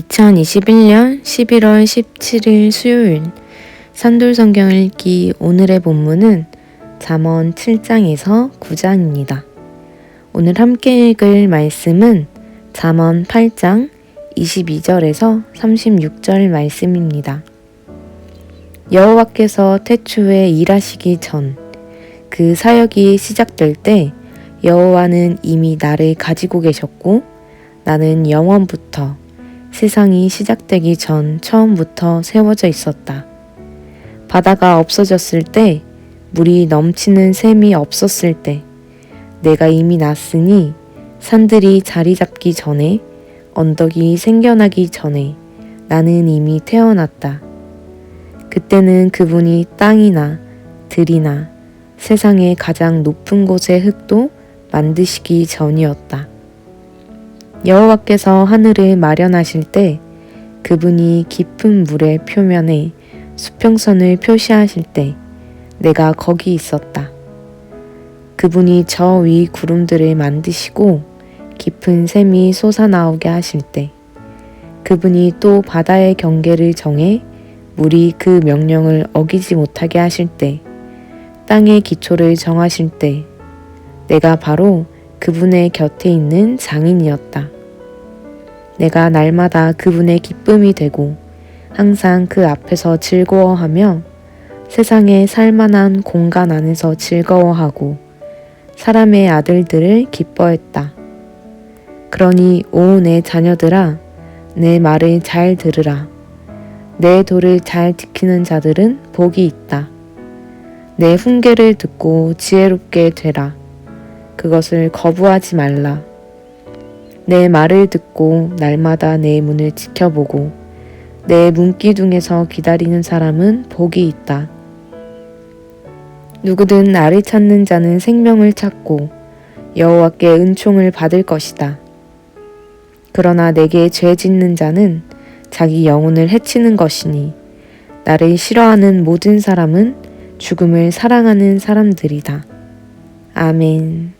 2021년 11월 17일 수요일 산돌 성경 읽기 오늘의 본문은 잠언 7장에서 9장입니다. 오늘 함께 읽을 말씀은 잠언 8장 22절에서 36절 말씀입니다. 여호와께서 태초에 일하시기 전 그 사역이 시작될 때 여호와는 이미 나를 가지고 계셨고 나는 영원부터 세상이 시작되기 전 처음부터 세워져 있었다. 바다가 없어졌을 때, 물이 넘치는 샘이 없었을 때, 내가 이미 났으니 산들이 자리 잡기 전에, 언덕이 생겨나기 전에 나는 이미 태어났다. 그때는 그분이 땅이나 들이나 세상의 가장 높은 곳의 흙도 만드시기 전이었다. 여호와께서 하늘을 마련하실 때 그분이 깊은 물의 표면에 수평선을 표시하실 때 내가 거기 있었다. 그분이 저 위 구름들을 만드시고 깊은 샘이 솟아나오게 하실 때 그분이 또 바다의 경계를 정해 물이 그 명령을 어기지 못하게 하실 때 땅의 기초를 정하실 때 내가 바로 그분의 곁에 있는 장인이었다. 내가 날마다 그분의 기쁨이 되고 항상 그 앞에서 즐거워하며 세상에 살만한 공간 안에서 즐거워하고 사람의 아들들을 기뻐했다. 그러니 오 내 자녀들아 내 말을 잘 들으라. 내 도를 잘 지키는 자들은 복이 있다. 내 훈계를 듣고 지혜롭게 되라. 그것을 거부하지 말라. 내 말을 듣고 날마다 내 문을 지켜보고 내 문기둥에서 기다리는 사람은 복이 있다. 누구든 나를 찾는 자는 생명을 찾고 여호와께 은총을 받을 것이다. 그러나 내게 죄 짓는 자는 자기 영혼을 해치는 것이니 나를 싫어하는 모든 사람은 죽음을 사랑하는 사람들이다. 아멘.